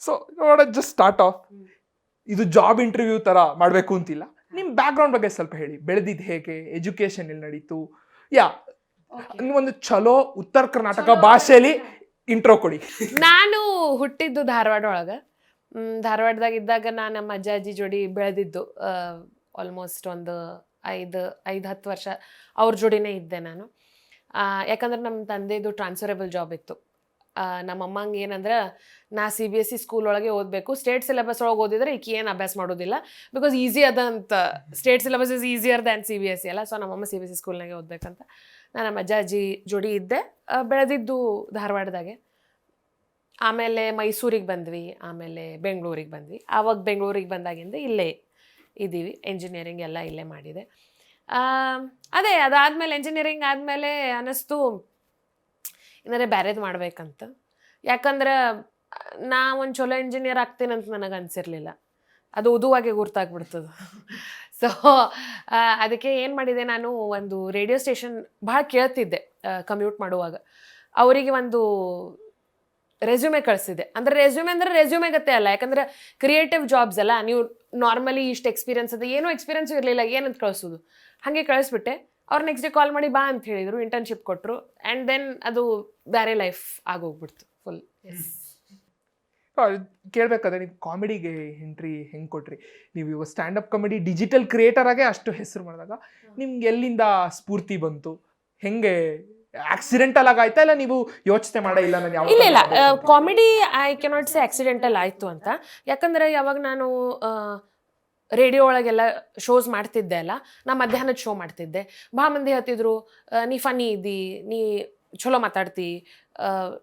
So just start off ಇದು job interview ಥರ ಮಾಡಬೇಕು ಅಂತಿಲ್ಲ. ನಿಮ್ಮ ಬ್ಯಾಕ್ಗ್ರೌಂಡ್ ಬಗ್ಗೆ ಸ್ವಲ್ಪ ಹೇಳಿ. ಬೆಳೆದಿದ್ದು ಹೇಗೆ? ಎಜುಕೇಷನ್ ಎಲ್ಲಿ ನಡೀತು? ಯಾ ಒಂದು ಚಲೋ ಉತ್ತರ ಕರ್ನಾಟಕ ಭಾಷೆಯಲ್ಲಿ ಇಂಟ್ರೋ ಕೊಡಿ. ನಾನು ಹುಟ್ಟಿದ್ದು ಧಾರವಾಡ ಒಳಗೆ. ಧಾರವಾಡದಾಗ ಇದ್ದಾಗ ನಾನು ನಮ್ಮ ಅಜ್ಜ ಅಜ್ಜಿ ಜೋಡಿ ಬೆಳೆದಿದ್ದು ಆಲ್ಮೋಸ್ಟ್ ಒಂದು ಐದು ಐದು ಹತ್ತು ವರ್ಷ ಅವ್ರ ಜೋಡಿನೇ ಇದ್ದೆ ನಾನು. ಯಾಕಂದ್ರೆ ನಮ್ಮ ತಂದೆದು ಟ್ರಾನ್ಸ್ಫರೇಬಲ್ ಜಾಬ್ ಇತ್ತು. ನಮ್ಮ ಅಮ್ಮಂಗೆ ಏನಂದ್ರೆ ನಾ C B S C school ಒಳಗೆ ಓದಬೇಕು. ಸ್ಟೇಟ್ ಸಿಲೆಬಸ್ ಒಳಗೆ ಓದಿದ್ರೆ ಈಕೆ ಏನು ಅಭ್ಯಾಸ ಮಾಡೋದಿಲ್ಲ. ಬಿಕಾಸ್ ಈಸಿ ಅದ ಅಂತ state syllabus is easier than C B S C ಅಲ್ಲ. ಸೊ ನಮ್ಮಮ್ಮ ಸಿ ಬಿ ಎಸ್ ಸಿ ಸ್ಕೂಲ್ನಾಗೆ ಓದಬೇಕಂತ. ನಾನು ನಮ್ಮ ಅಜ್ಜ ಅಜ್ಜಿ ಜೋಡಿ ಇದ್ದೆ. ಬೆಳೆದಿದ್ದು ಧಾರವಾಡದಾಗೆ. ಆಮೇಲೆ ಮೈಸೂರಿಗೆ ಬಂದ್ವಿ. ಆಮೇಲೆ ಬೆಂಗಳೂರಿಗೆ ಬಂದ್ವಿ. ಆವಾಗ ಬೆಂಗಳೂರಿಗೆ ಬಂದಾಗಿಂದ ಇಲ್ಲೇ ಇದ್ದೀವಿ ಇಂಜಿನಿಯರಿಂಗ್ ಎಲ್ಲ ಇಲ್ಲೇ ಮಾಡಿದೆ. ಅದೇ ಅದಾದಮೇಲೆ ಇಂಜಿನಿಯರಿಂಗ್ ಆದಮೇಲೆ ಅನ್ನಿಸ್ತು ಏನಾರೆ ಬ್ಯಾರೇದು ಮಾಡ್ಬೇಕಂತ. ಯಾಕಂದ್ರೆ, ನಾ ಒಂದು ಚಲೋ ಇಂಜಿನಿಯರ್ ಆಗ್ತೇನಂತ ನನಗೆ ಅನಿಸಿರ್ಲಿಲ್ಲ. ಅದು ಉದುವಾಗೆ ಗುರ್ತಾಗ್ಬಿಡ್ತದೆ. ಸೊ ಅದಕ್ಕೆ ಏನು ಮಾಡಿದೆ ನಾನು, ಒಂದು ರೇಡಿಯೋ ಸ್ಟೇಷನ್ ಭಾಳ ಕೇಳ್ತಿದ್ದೆ ಕಮ್ಯೂಟ್ ಮಾಡುವಾಗ. ಅವರಿಗೆ ಒಂದು ರೆಸ್ಯೂಮೆ ಕಳಿಸಿದೆ ಅಂದ್ರೆ ರೆಸ್ಯೂಮೆ ಅಂದ್ರೆ ರೆಸ್ಯೂಮೆ ಗತ್ತೆ ಅಲ್ಲ. ಯಾಕಂದ್ರೆ ಕ್ರಿಯೇಟಿವ್ ಜಾಬ್ಸ್ ಅಲ್ಲ. ನೀವು ನಾರ್ಮಲಿ ಇಷ್ಟು ಎಕ್ಸ್ಪೀರಿಯನ್ಸ್ ಅದ, ಏನೂ ಎಕ್ಸ್ಪೀರಿಯನ್ಸ್ ಇರಲಿಲ್ಲ, ಏನಂತ ಕಳಿಸೋದು. ಹಾಗೆ ಕಳಿಸ್ಬಿಟ್ಟೆ. ಅವ್ರು ನೆಕ್ಸ್ಟ್ ಡೇ ಕಾಲ್ ಮಾಡಿ ಬಾ ಅಂತ ಹೇಳಿದರು ಇಂಟರ್ನ್ಶಿಪ್ ಕೊಟ್ಟರು ಆ್ಯಂಡ್ ದೆನ್ ಅದು ಬೇರೆ ಲೈಫ್ ಆಗೋಗ್ಬಿಡ್ತು ಫುಲ್ ಕೇಳಬೇಕಾದ್ರೆ ನೀವು ಕಾಮಿಡಿಗೆ ಎಂಟ್ರಿ ಹೆಂಗೆ ಕೊಟ್ರಿ? ನೀವು ಇವಾಗ stand up comedy digital creator ಆಗೇ ಅಷ್ಟು ಹೆಸರು ಮಾಡಿದಾಗ ನಿಮ್ಗೆ ಎಲ್ಲಿಂದ ಸ್ಫೂರ್ತಿ ಬಂತು? ಹೆಂಗೆ ಆಕ್ಸಿಡೆಂಟಲ್ ಆಗಾಯ್ತಾ ಇಲ್ಲ ನೀವು ಯೋಚನೆ ಮಾಡೇ ಇಲ್ಲ ನಾನು ಇಲ್ಲ ಇಲ್ಲ. Comedy I cannot say accidental ಆಯಿತು ಅಂತ. ಯಾಕಂದರೆ ಯಾವಾಗ ನಾನು ರೇಡಿಯೋ ಒಳಗೆಲ್ಲ ಶೋಸ್ ಮಾಡ್ತಿದ್ದೆ ಅಲ್ಲ, ನಾ ಮಧ್ಯಾಹ್ನದ ಶೋ ಮಾಡ್ತಿದ್ದೆ. ಭಾಳ ಮಂದಿ ಹೇಳ್ತಿದ್ರು ನೀ ಫನಿ ಇದ್ದಿ, ನೀ ಚಲೋ ಮಾತಾಡ್ತಿ.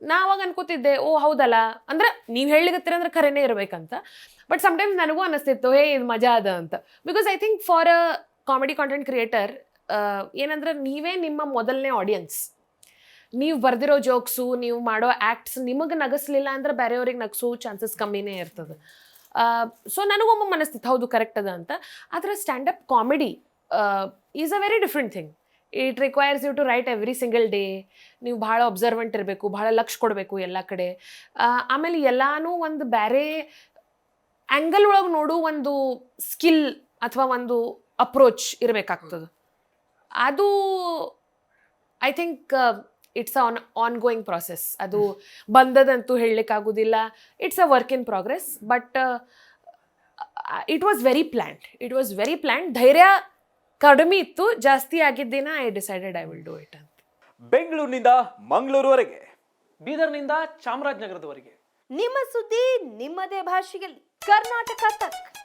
ನಾ ಅವಾಗ ಅನ್ಕೋತಿದ್ದೆ, ಓ, ಹೌದಲ್ಲ? ಅಂದ್ರೆ ನೀವು ಹೇಳಿಗತ್ತೀರ ಅಂದ್ರೆ ಖರೇನೇ ಇರಬೇಕಂತ. ಬಟ್ ಸಮ್ಟೈಮ್ಸ್ ನನಗೂ ಅನಿಸ್ತಿತ್ತು, ಹೇ, ಇದು ಮಜಾ ಅದ ಅಂತ. Because I think for a comedy content creator ಏನಂದ್ರೆ ನೀವೇ ನಿಮ್ಮ ಮೊದಲನೇ ಆಡಿಯನ್ಸ್ ನೀವು ಬರ್ದಿರೋ ಜೋಕ್ಸು ನೀವು ಮಾಡೋ ಆ್ಯಕ್ಟ್ಸ್ ನಿಮಗೆ ನಗಸ್ಲಿಲ್ಲ ಅಂದ್ರೆ ಬೇರೆಯವ್ರಿಗೆ ನಗಿಸೋ ಚಾನ್ಸಸ್ ಕಮ್ಮಿನೇ ಇರ್ತದೆ. ಸೊ ನನಗೊಮ್ಮೆ ಮನಸ್ಥಿತಿ ಹೌದು ಕರೆಕ್ಟ್ ಅದ ಅಂತ. ಆದರೆ stand up comedy is a very different thing it requires you to write every single day ನೀವು ಭಾಳ ಅಬ್ಸರ್ವೆಂಟ್ ಇರಬೇಕು ಭಾಳ ಲಕ್ಷ ಕೊಡಬೇಕು ಎಲ್ಲ ಕಡೆ. ಆಮೇಲೆ ಎಲ್ಲನೂ ಒಂದು ಬೇರೆ ಆ್ಯಂಗಲ್ ಒಳಗೆ ನೋಡು ಒಂದು ಸ್ಕಿಲ್ ಅಥವಾ ಒಂದು ಅಪ್ರೋಚ್ ಇರಬೇಕಾಗ್ತದೆ. ಅದು I think it's on on going process ಅದು ಬಂದದಂತೂ ಹೇಳಲಿಕ್ಕಾಗೋದಿಲ್ಲ. It's a work in progress but it was very planned it was very planned ಧೈರ್ಯ ಕಡಿಮೆ ಇತ್ತು. ಜಾಸ್ತಿ ಆಗಿದ್ದಿನ I decided I will do it ಅಂತ. ಬೆಂಗಳೂರಿನಿಂದ ಮಂಗಳೂರುವರೆಗೆ. ಬೀದರ್ನಿಂದ ಚಾಮರಾಜನಗರದವರೆಗೆ. ನಿಮ್ಮ ಸುದ್ದಿ ನಿಮ್ಮದೇ ಭಾಷೆಯಲ್ಲಿ. ಕರ್ನಾಟಕ ತಕ್.